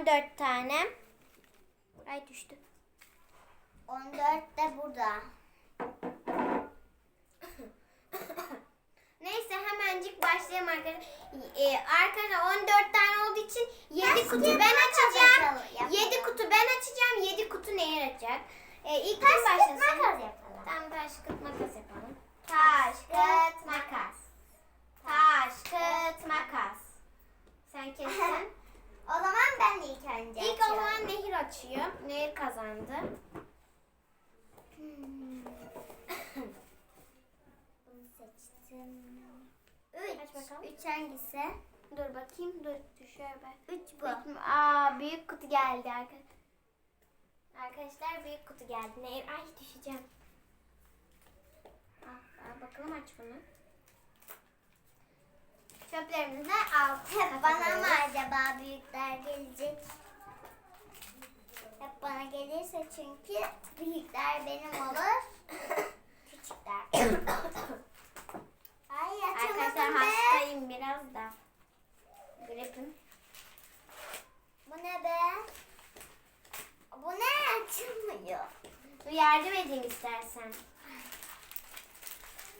14 tane. Ay düştü. 14 de burada. Neyse hemencik başlayalım arkadaşlar. Ee, arkadaşlar 14 tane olduğu için 7 Taş, kutu kağıt, ben makas açacağım. yapalım, yapalım. 7 kutu ben açacağım. 7 kutu Nehir açacak. Ee, ilk kim Taş, kağıt, başlasın? makas yapalım. Tamam taş kağıt makas yapalım. Taş kağıt makas. Taş kağıt makas. Sen kesin. O zaman ben de ilk önce İlk o açıyorum. zaman Nehir açıyor. Kazandı. Bunu seçtim. Üç. Aç bakalım. Üç hangisi? Dur bakayım. Dur düşüyor be. Üç bu. Aa büyük kutu geldi arkadaşlar. Arkadaşlar büyük kutu geldi. Nehir ay düşeceğim. Al bakalım aç bunu. Çöplerimizi altı bana mı acaba büyükler gelecek? Hep bana gelirse çünkü büyükler benim olur. Küçükler. Ay Arkadaşlar açamadım be. hastayım biraz da. Gripim. Bu ne be? Bu ne açılmıyor? Dur yardım edeyim istersen.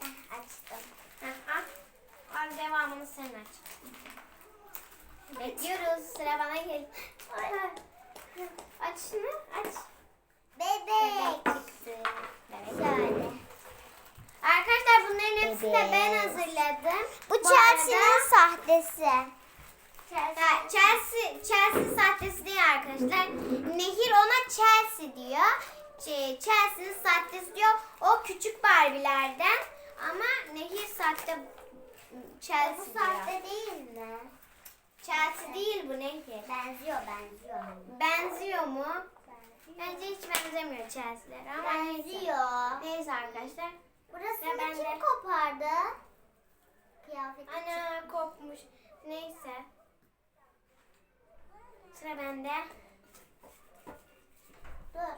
Eh, açtım. Heh, al. Al devamını sen aç. Bekliyoruz. Sıra bana gel. Ay, ay. Aç şunu. Aç. Bebek. Bebek çıktı. Bebek. Arkadaşlar bunların hepsini de ben hazırladım. Bu arada- Chelsea'nin sahtesi. Ha, Chelsea, Chelsea sahtesi değil arkadaşlar. Nehir ona Chelsea diyor. Ç- Chelsea'nin sahtesi diyor. O küçük Barbie'lerden. Ama Nehir sahte Chelsea Bu sahte değil mi? Chelsea değil bu Nehir. Benziyor benziyor. Benziyor mu? Bence hiç benzemiyor Chelsea'lere ama neyse. Benziyor. Neyse arkadaşlar. Burasını ben kim de. kopardı? Kıyafeti Ana kopmuş. Neyse. Sıra bende. Dur.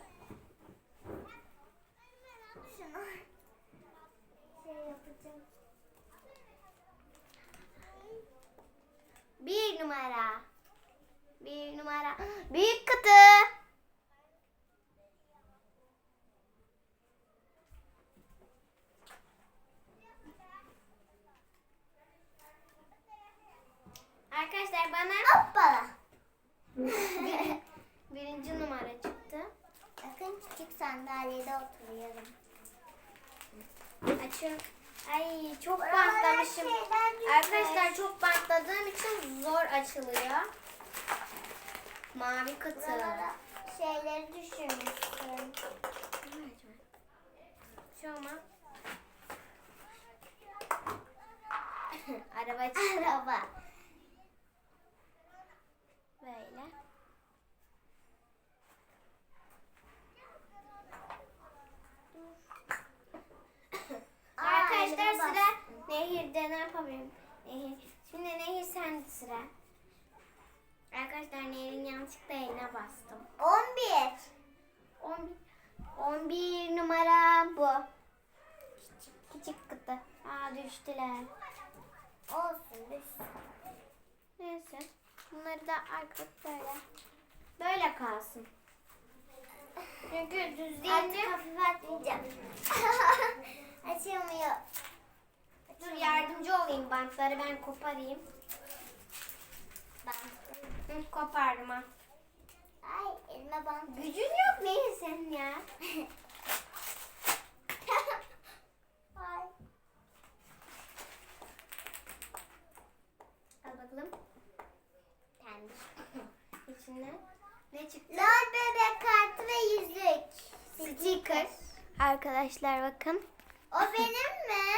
Şunu şey yapacağım. Bir numara. Bir numara. Büyük kutu. Arkadaşlar bana Hoppala. bir- birinci numara çıktı. Bakın küçük sandalyede oturuyorum. Açıyorum. Ay çok bantlamışım. düşmüş. Arkadaşlar çok bantladığım için zor açılıyor. Mavi kutu. Buralara şeyleri düşürmüşsün. Şu ama. Araba çıktı. Araba. Böyle. Aa, Arkadaşlar sıra. Nehir'de ne yapabilirim? Nehir. Şimdi Nehir sende sıra. Arkadaşlar Nehir'in yanlışlıkla eline bastım. 11. 11, 11 numara bu. Küçük, küçük kutu. Aa düştüler. Olsun düşsün. Neyse. Bunları da arka böyle. Böyle kalsın. Çünkü düz Artık deyince hafif atmayacağım. Açılmıyor. dur yardımcı olayım bantları ben koparayım. Ben. Hı, kopardım ha. Ay elime bant. Gücün yok neyin senin ya? Ay. Al bakalım. Kendi. İçinden ne çıktı? Lol bebek kartı ve yüzük. Sticker. Arkadaşlar bakın. O benim mi?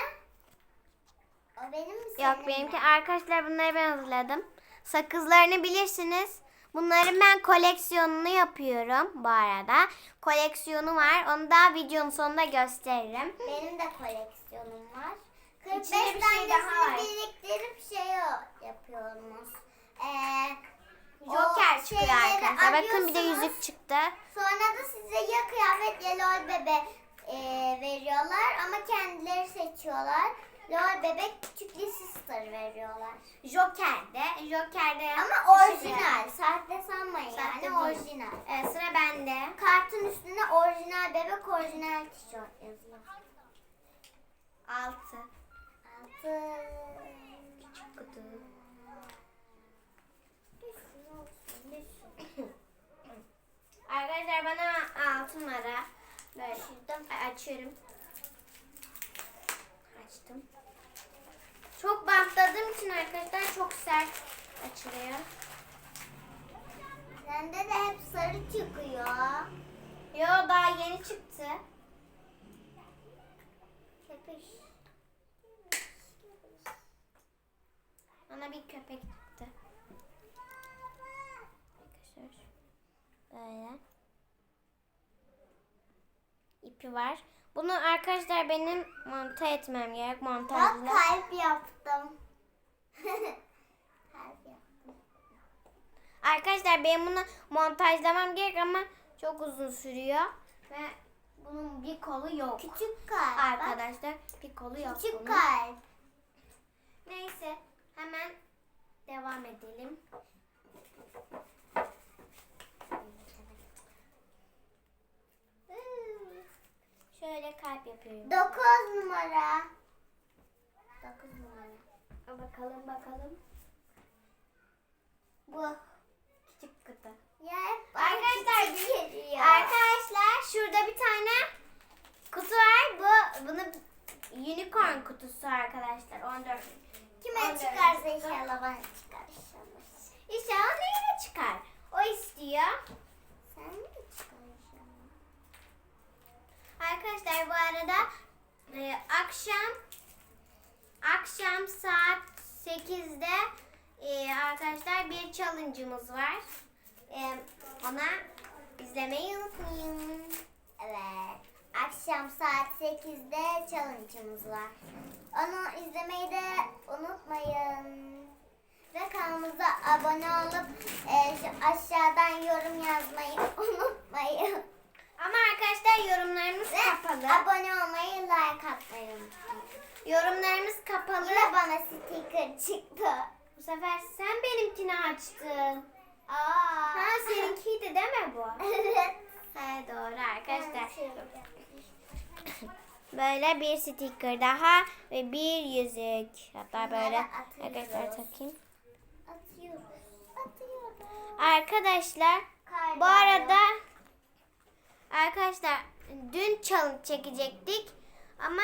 O benim mi senin Yok benimki mi? arkadaşlar bunları ben hazırladım. Sakızlarını bilirsiniz. Bunların ben koleksiyonunu yapıyorum bu arada. Koleksiyonu var. Onu da videonun sonunda gösteririm. Benim de koleksiyonum var. 45 İçinde bir şey daha tanesini var. biriktirip şey yapıyoruz. Ee, Joker o çıkıyor arkadaşlar. Bakın bir de yüzük çıktı. Sonra da size ya kıyafet ya lol bebe e, veriyorlar ama kendileri seçiyorlar. Lol bebek küçük bir sister veriyorlar. Joker de. Joker de Ama orijinal. Sahte sanmayın. kartın üstüne orijinal bebek orijinal tişört yazıyor. 6. Altı. Kutu. Düşsün olsun düşsün. Arkadaşlar bana 6 numara. Böyle açıyorum. Açtım. Çok bantladığım için arkadaşlar çok sert açılıyor. Sende de hep sarı çıkıyor. Yo daha yeni çıktı. Kepiş. Bana bir köpek çıktı. Arkadaşlar. Böyle. İpi var. Bunu arkadaşlar benim monta etmem gerek. Bak Montajla. kalp yaptım. kalp yaptım. Arkadaşlar benim bunu montajlamam gerek ama çok uzun sürüyor. Ve bunun bir kolu yok. Küçük kalp. bak. Arkadaşlar bir kolu yok Küçük bunun. kalp. Neyse hemen devam edelim. Şöyle kalp yapıyorum. Dokuz numara. Dokuz numara. Al Bakalım bakalım. Bu. Küçük kutu. Ya Arkadaşlar, geliyor. Arkadaşlar şurada bir tane kutu var. Bu bunu unicorn kutusu arkadaşlar. 14. Kime Ondan çıkarsa sonra- inşallah bana çıkar inşallah. İnşallah neyle çıkar? O istiyor. Sen? Arkadaşlar bu arada e, akşam akşam saat 8'de e, arkadaşlar bir challenge'ımız var. E, ona izlemeyi unutmayın. Evet. Akşam saat 8'de challenge'ımız var. Onu izlemeyi de unutmayın. Ve kanalımıza abone olup e, aşağıdan yorum yazmayı unutmayın. Ama arkadaşlar yorumlarımız Ve kapalı. abone olmayı, like atmayı unutmayın. Yorumlarımız kapalı. Yine bana sticker çıktı. Bu sefer sen benimkini açtın. Aa. Ha seninkiydi değil mi bu? evet. He doğru arkadaşlar. şey Böyle bir sticker daha ve bir yüzük. Hatta böyle arkadaşlar takayım. Atıyoruz. Atıyoruz. Arkadaşlar Kar bu arada arkadaşlar dün challenge çekecektik ama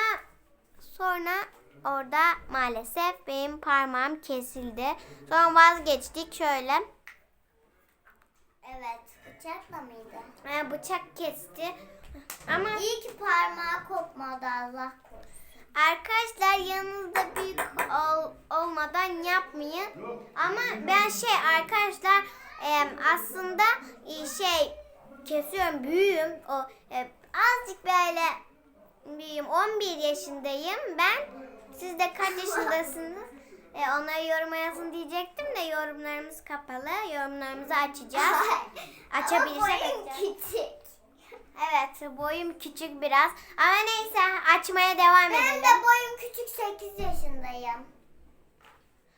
sonra orada maalesef benim parmağım kesildi. Sonra vazgeçtik şöyle. Evet. Bıçakla mıydı? e, Bıçak kesti. Ama İyi ki parmağı kopmadı Allah korusun. Arkadaşlar yanınızda büyük ol- olmadan yapmayın. Ama ben şey arkadaşlar e, aslında e, şey kesiyorum büyüğüm. O e, azıcık böyle büyüğüm 11 yaşındayım ben. Siz de kaç yaşındasınız? E, onları yoruma yazın diyecektim de yorumlarımız kapalı. Yorumlarımızı açacağız. Açabilirsek açacağız. küçük. Evet boyum küçük biraz. Ama neyse açmaya devam Benim edelim. de boyum küçük 8 yaşındayım.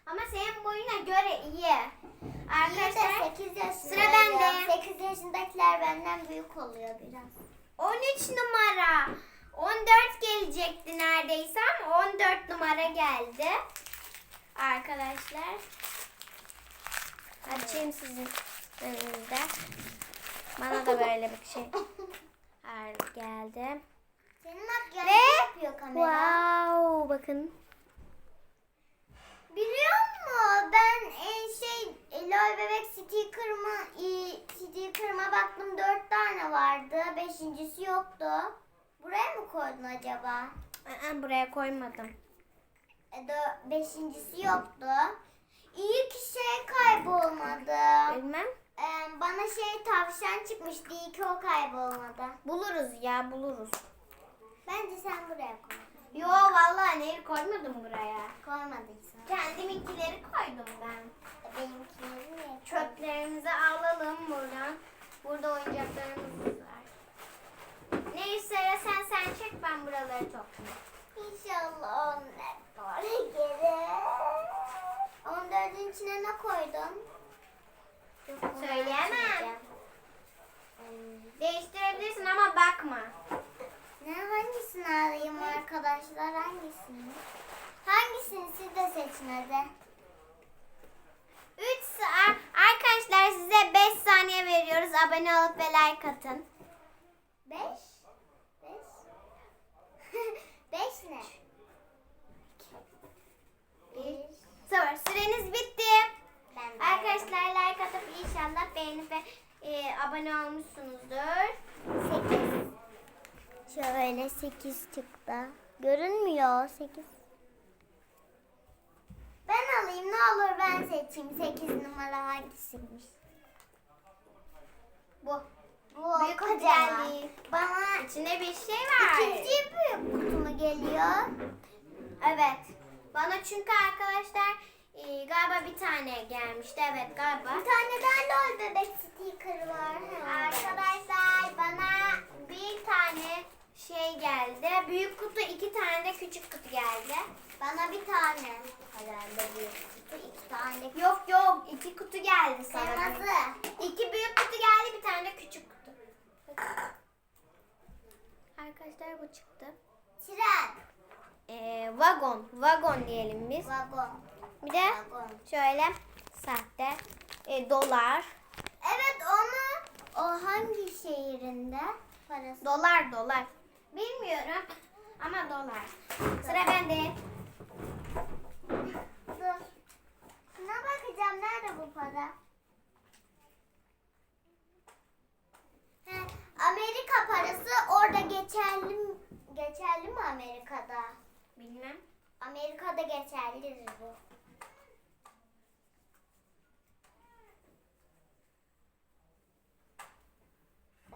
Ama senin boyuna göre iyi. Arkadaşlar Arkadaşlar 8 yaşındayım. sıra bende. 8 yaşındakiler benden büyük oluyor biraz. 13 numara. 14 gelecekti neredeyse ama 14 numara geldi. Arkadaşlar. Açayım sizin önünüzde. Bana da böyle bir şey geldi. Senin makyajını yapıyor kamera. Wow bakın. Biliyor musun? Ben en şey LOL bebek sticker'ımı i- sticker'ıma baktım 4 tane vardı. Beşincisi yoktu. Buraya mı koydun acaba? Aa, buraya koymadım. E, dö- beşincisi yoktu. İyi ki şey kaybolmadı. Bilmem. E, bana şey tavşan çıkmıştı. İyi ki o kaybolmadı. Buluruz ya buluruz. Bence sen buraya koy. Yo vallahi nehir koymadım buraya. Koymadıysan. Kendiminkileri koydum ben. Benimkileri niye? Çöplerimizi alalım buradan. Burada oyuncaklarımız var. Neyse sen sen çek ben buraları toplayayım. İnşallah onlar doğru gelir. 14'ün içine ne koydun? Söyleyemem. Ne hangisini arayayım arkadaşlar? Hangisini? Hangisini siz de seçin hadi. 3 arkadaşlar size 5 saniye veriyoruz. Abone olup ve like atın. 5 5 5 ne? 1 0 süreniz bitti. Ben arkadaşlar like atıp inşallah beğenip ve e, abone olmuşsunuzdur. 8 Şöyle sekiz çıktı. Görünmüyor sekiz. Ben alayım ne olur ben seçeyim. Sekiz numara hangisiymiş? Bu. Bu Büyük kocaman. Bana İçinde bir şey var. ikinci büyük kutu mu geliyor? Evet. Bana çünkü arkadaşlar e, galiba bir tane gelmişti. Evet galiba. Bir tane daha lol bebek sticker var. Arkadaşlar bana şey geldi. Büyük kutu iki tane de küçük kutu geldi. Bana bir tane herhalde büyük kutu. iki tane Yok yok iki kutu geldi sana. kırmızı. İki büyük kutu geldi bir tane de küçük kutu. Arkadaşlar bu çıktı. Tren. Ee, vagon. Vagon diyelim biz. Vagon. Bir de Vagon. şöyle sahte e, dolar. Evet onu o hangi şehrinde parası? Dolar dolar. Bilmiyorum ama dolar. Sıra bende. Dur. Şuna bakacağım nerede bu para? He, Amerika parası orada geçerli mi- geçerli mi Amerika'da? Bilmem. Amerika'da geçerlidir bu.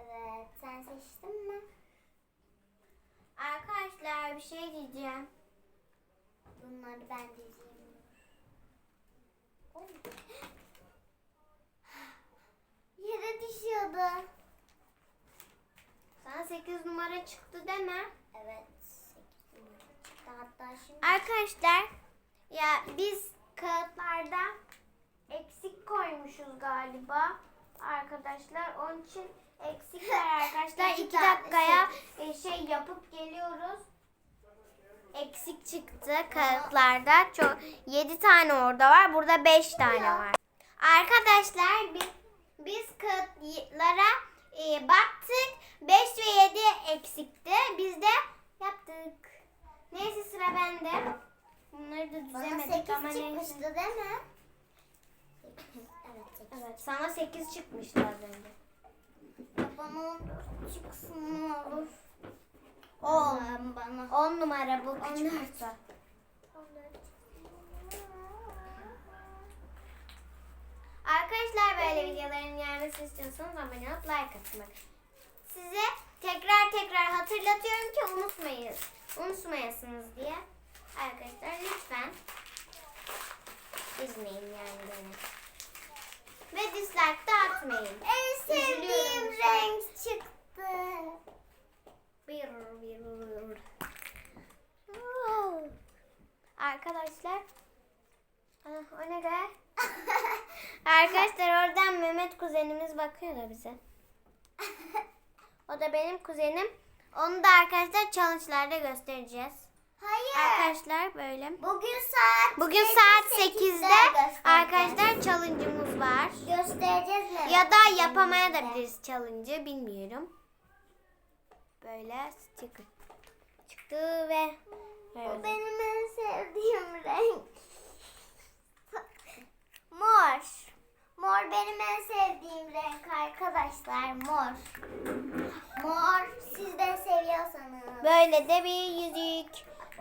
Evet, sen seçtin mi? Arkadaşlar bir şey diyeceğim. Bunları ben. Oy. Yere düşüyordu. Sana 8 numara çıktı deme. Evet. sekiz numara çıktı. Hatta şimdi Arkadaşlar ya biz kağıtlarda eksik koymuşuz galiba. Arkadaşlar onun için eksik var arkadaşlar. İki 2 tane dakikaya e, şey yapıp geliyoruz. Eksik çıktı kağıtlarda. Çok 7 tane orada var. Burada 5 tane var. Arkadaşlar biz, biz kağıtlara e, baktık. 5 ve 7 eksikti. Biz de yaptık. Neyse sıra bende. Bunları da bana düzemedik 8 ama çıkmıştı neyse. değil mi? Evet 8. Evet sana 8 çıkmıştı az önce. Bana 14 çıksın ne olur. 10. Bana 10 numara bu küçük 14. kutu. 14 Arkadaşlar böyle videoların gelmesini istiyorsanız abone olup like atın. Bak. Size tekrar tekrar hatırlatıyorum ki unutmayın. Unutmayasınız diye. Arkadaşlar lütfen üzmeyin yani beni. Ve dislike de atmayın. En sevdiğim renk çıktı. Bir, bir, bir. Wow. Arkadaşlar Ah, o ne be? Arkadaşlar oradan Mehmet kuzenimiz bakıyor da bize. O da benim kuzenim. Onu da arkadaşlar challenge'larda göstereceğiz. Hayır. Arkadaşlar böyle. Bugün saat Bugün saat sekizde 8'de göstereceğiz. arkadaşlar challenge'ımız var. göstereceğiz mi? Ya da yapamaya da biliriz challenge'ı bilmiyorum. Böyle sticker çıktı ve Bu böyle. benim en sevdiğim renk. Mor. Mor benim en sevdiğim renk arkadaşlar. Mor. Mor siz de seviyorsanız Böyle de bir yüzük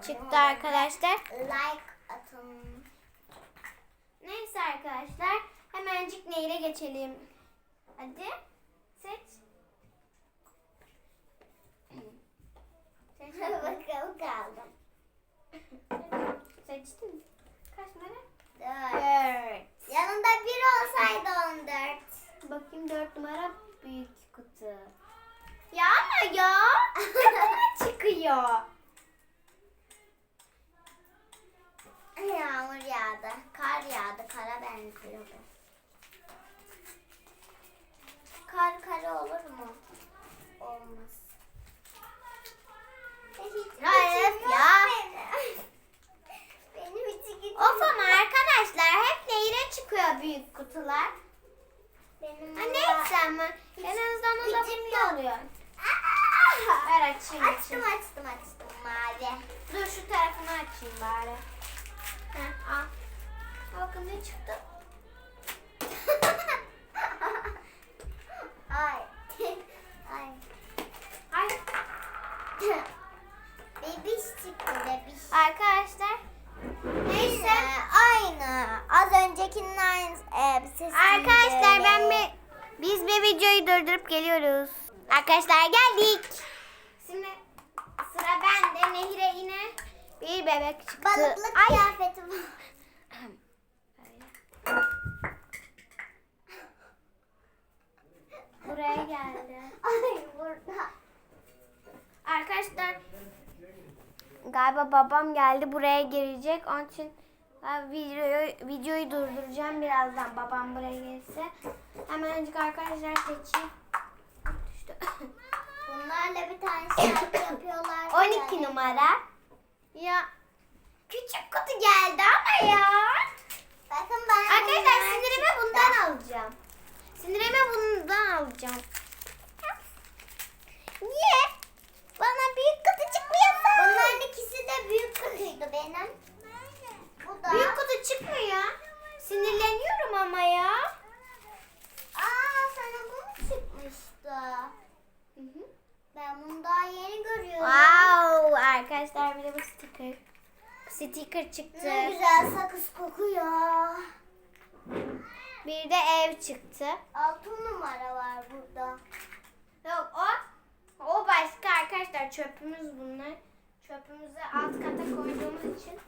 çıktı arkadaşlar. like atın. Neyse arkadaşlar hemencik neyle geçelim. Hadi seç. Seç bakalım. Kaldım. Seçtin mi? Kaç numara? Dört. Yanında bir olsaydı on dört. Bakayım dört numara büyük kutu. Ya ama ya. Ne çıkıyor? Yağmur yağdı. Kar yağdı. Kara benziyor. bu. Kar kara olur mu? Olmaz. Raif arkadaşlar hep nehire çıkıyor büyük kutular. Benim Anne sen mi? Hiç, oluyor. Ah! Açtım açtım açtım mavi. Dur şu tarafını açayım bari. Bakın ne çıktı? Arkadaşlar Neyse. Aynı. Az öncekinin aynı elbisesi. Arkadaşlar ben bir biz bir videoyu durdurup geliyoruz. Arkadaşlar geldik. Şimdi sıra bende. Nehir'e yine bir bebek çıktı. Balıklı Ay. kıyafeti var. Buraya geldi. Ay burada. Arkadaşlar galiba babam geldi buraya girecek. Onun için ben videoyu, videoyu durduracağım birazdan babam buraya gelirse. Hemencik arkadaşlar seçeyim. Düştü. Bunlarla bir tane şarkı yapıyorlar. 12 numara. Ya küçük kutu geldi ama ya. Bakın ben Arkadaşlar sinirime bundan alacağım. Sinirime bundan alacağım. Niye? Bana büyük kutu çıkmıyorsa. Bunların ikisi de büyük kutuydu benim. Bu da. Büyük kutu çıkmıyor. Sinirleniyorum ama ya. Aa sana bu mu çıkmıştı? Hı hı. Ben bunu daha yeni görüyorum. Wow arkadaşlar bir de bu sticker. Sticker çıktı. Ne güzel sakız kokuyor. Bir de ev çıktı. Altı numara var burada. Yok o o başka arkadaşlar çöpümüz bunlar. Çöpümüzü alt kata koyduğumuz için.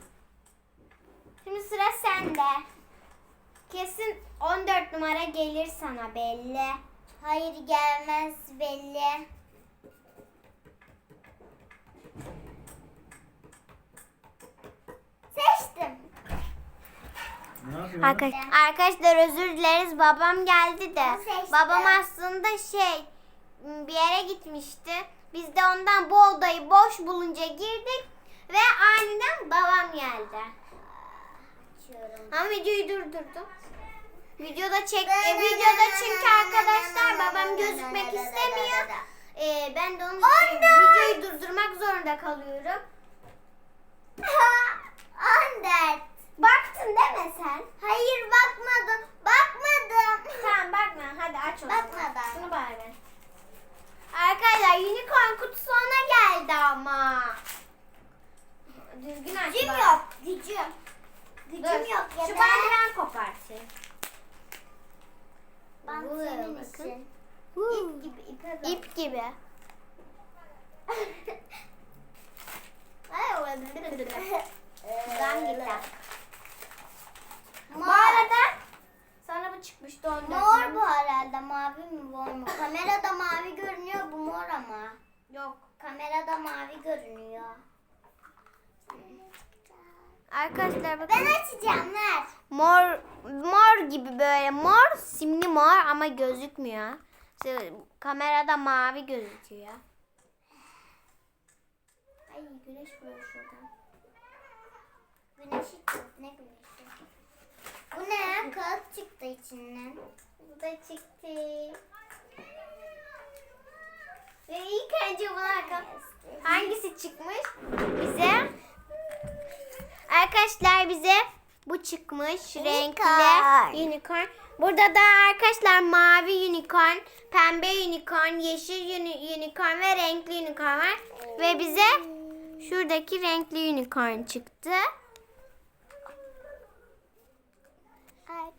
Şimdi sıra sende. Kesin 14 numara gelir sana belli. Hayır gelmez belli. Yapıyorsun? Arkadaşlar, arkadaşlar özür dileriz. Babam geldi de. Babam aslında şey bir yere gitmişti. Biz de ondan bu odayı boş bulunca girdik ve aniden babam geldi. Açıyorum. Ama videoyu durdurdum. Videoda çek e, videoda çünkü arkadaşlar babam gözükmek istemiyor. E, ben de onun için videoyu durdurmak zorunda kalıyorum. Ander. Baktın değil mi sen? Hayır bakmadım. Bakmadım. Tamam bakma hadi aç o zaman. Bakmadan. Şunu bana ver. Arkadaşlar unicorn kutusu ona geldi ama. Düzgün aç. Gücüm bak. yok. Gücüm. Gücüm Dur, yok ya Şu da. bandıran kopartayım. Ben Bu senin bakın. için. İp gibi ipe bak. İp gibi. Ay, olabilir. Buradan gitar. Bu Mor. arada sana bu çıkmıştı ondan. Mor bu herhalde. Mavi mi mor mu? Kamerada mavi görünüyor. Bu mor ama. Yok. Kamerada mavi görünüyor. Arkadaşlar bakın. Ben açacağım ver. Mor mor gibi böyle mor simli mor ama gözükmüyor. İşte kamerada mavi gözüküyor. Ay güneş vuruyor şuradan. Güneşi. Ne güneşi? Bu ne? Kağıt çıktı içinden. Bu da çıktı. Ve ilk önce bakalım. Hangisi çıkmış? Bize Arkadaşlar bize bu çıkmış. Renkli unicorn. Burada da arkadaşlar mavi unicorn, pembe unicorn, yeşil uni- unicorn ve renkli unicorn var. Ve bize şuradaki renkli unicorn çıktı.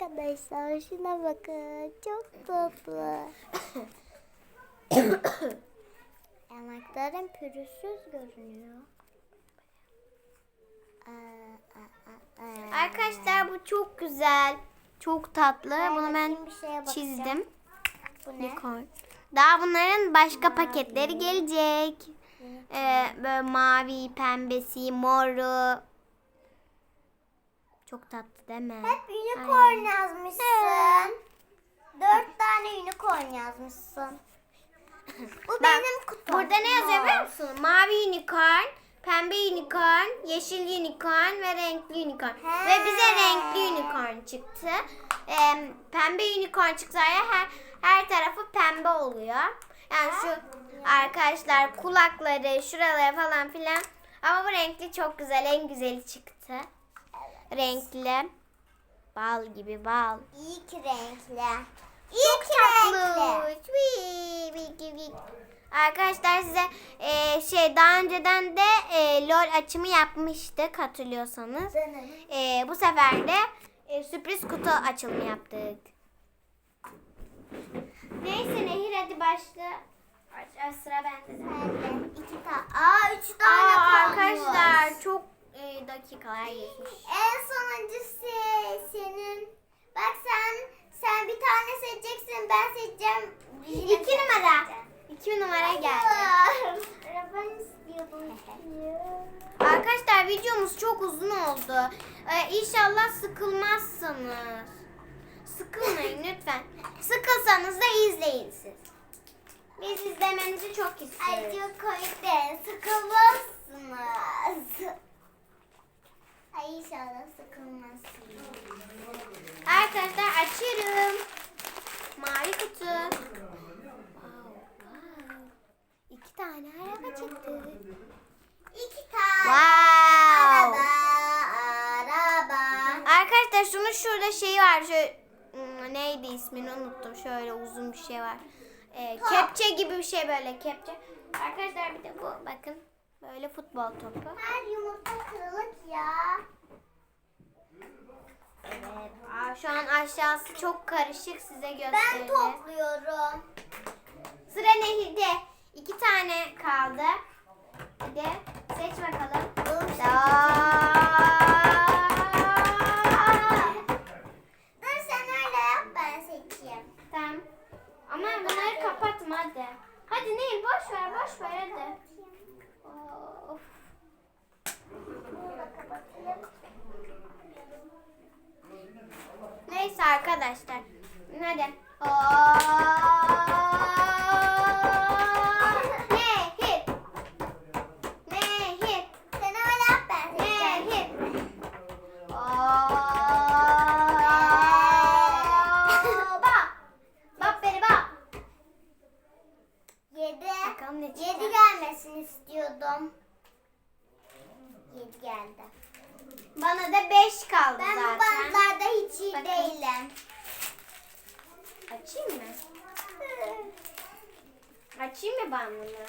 Arkadaşlar şuna bakın. Çok tatlı. Yanaklarım pürüzsüz görünüyor. Aa, aa, aa, aa. Arkadaşlar bu çok güzel. Çok tatlı. Ben Bunu ben çizdim. Bu ne? Unicorn. Daha bunların başka paketleri gelecek. Ee, böyle mavi, pembesi, moru. Çok tatlı değil mi? Hep unicorn yazmışsın. Dört tane unicorn yazmışsın. Bu Bak, benim kutum. Burada ne yazıyor biliyor musun? Mavi unicorn, pembe unicorn, yeşil unicorn ve renkli unicorn. He. Ve bize renkli unicorn çıktı. Ee, pembe unicorn çıktı. Her, her tarafı pembe. pembe oluyor. Yani şu arkadaşlar kulakları şuraları falan filan. Ama bu renkli çok güzel. En güzeli çıktı. Renkli. Bal gibi bal. İyi ki renkli. Çok ki vii. Arkadaşlar size e, şey daha önceden de e, LOL açımı yapmıştık hatırlıyorsanız. E, bu sefer de e, sürpriz kutu açılımı yaptık. Neyse Nehir hadi başla. Aç, aç, sıra bende de. Bende iki tane. Aa üç tane Aa, kalmış. arkadaşlar çok e, dakikalar geçmiş. En sonuncusu senin. Bak sen sen bir tane seçeceksin. Ben seçeceğim. İki numara. İki numara geldi. Ben istiyordum. Arkadaşlar videomuz çok uzun oldu. Ee, inşallah sıkılmazsınız. Sıkılmayın lütfen. Sıkılsanız da izleyin siz. Biz izlemenizi çok Ay istiyoruz. çok komik de sıkılmazsınız. Ay inşallah sıkılmazsınız. Arkadaşlar açıyorum. Mavi kutu. Wow, wow. İki tane araba çıktı. İki tane Wow. araba, araba. Arkadaşlar şunun şurada şeyi var. Şöyle, hmm, neydi ismini unuttum. Şöyle uzun bir şey var. Ee, kepçe gibi bir şey böyle kepçe. Arkadaşlar bir de bu bakın. Böyle futbol topu. Her yumurta kırılık ya. Evet. Aa, şu an aşağısı çok karışık size Ben göstereceğiz. topluyorum. Sıra Nehir'de. İki tane kaldı. Hadi seç bakalım. Aa! Dur sen öyle yap ben seçeyim. Tamam. Ama bunları kapatma hadi. Hadi Nehir boş ver boş ver hadi. Of. Bunu da kapatayım. Neyse arkadaşlar. Hadi. Nehir. Nehir. Sen öyle yap ben seçeceğim. Nehir. Ba. Bak beni bak. Yedi. Bakalım ne çıkacak. Yedi gelmesini istiyordum. Yedi geldi. Bana da 5 kaldı Ben bu zaten. bantlarda hiç iyi Bakın. değilim. Açayım mı? Açayım mı ben bunu?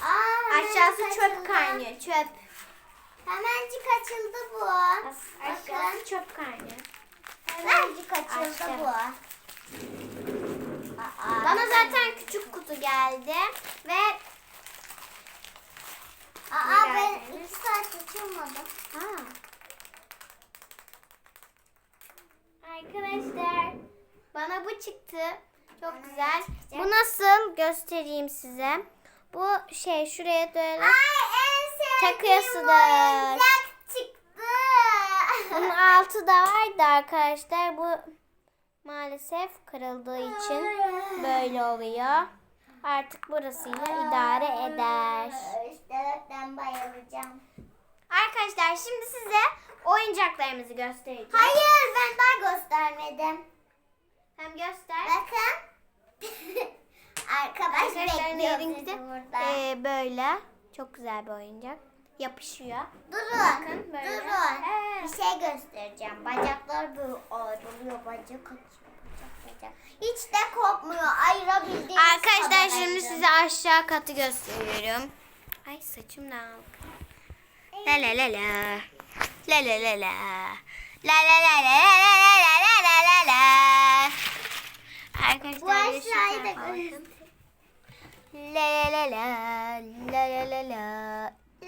Aa, hemen Aşağısı açıldı. çöp kaynıyor. Çöp. Hemencik açıldı bu. Aşağısı Bakın. çöp kaynıyor. Hemencik açıldı Açtım. bu. Aa, Bana zaten küçük kutu geldi ve Aa ben iki saat açılmadım. ha. Arkadaşlar bana bu çıktı. Çok güzel. Bu nasıl göstereyim size. Bu şey şuraya böyle Ay en sevdiğim Takıyorsunuz. çıktı. Bunun altı da vardı arkadaşlar. Bu maalesef kırıldığı için böyle oluyor. Artık burasıyla idare eder. İşte ben bayılacağım. Arkadaşlar şimdi size oyuncaklarımızı göstereceğim. Hayır ben daha göstermedim. Hem göster. Bakın. Arkadaş Arkadaşlar bekliyor burada. e, böyle. Çok güzel bir oyuncak. Yapışıyor. durun. bakın böyle. Durun. He. Bir şey göstereceğim. Bacaklar böyle ayrılıyor. Bacak bacak. Hiç de kopmuyor. Ayırabildiğiniz Arkadaşlar şimdi size aşağı katı gösteriyorum. Ay saçım da La la la la. La la la la. La la la la la la la la la la la. Bu Arkadaşlar göster. La la la la. La la la la.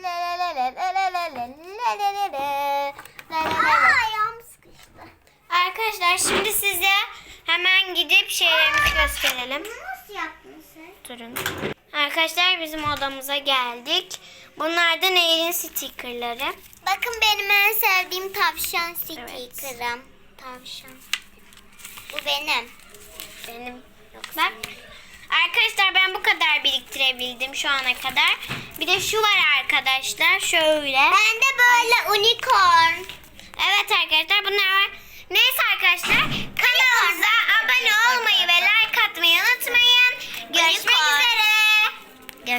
La la la la la la la la la la la la. La la la Aa la. ayağım sıkıştı. Arkadaşlar şimdi size hemen gidip şeylerimizi gösterelim. Nasıl yaptın sen? Durun. Arkadaşlar bizim odamıza geldik. Bunlar da Nehir'in stickerları. Bakın benim en sevdiğim tavşan sticker'ım. Evet. Tavşan. Bu benim. Benim. Yok Bak. Arkadaşlar ben bu kadar biriktirebildim şu ana kadar. Bir de şu var arkadaşlar. Şöyle. Ben de böyle unicorn. Evet arkadaşlar bunlar var. Neyse arkadaşlar kanalımıza abone olmayı ve like atmayı unutmayın. Görüşmek üzere.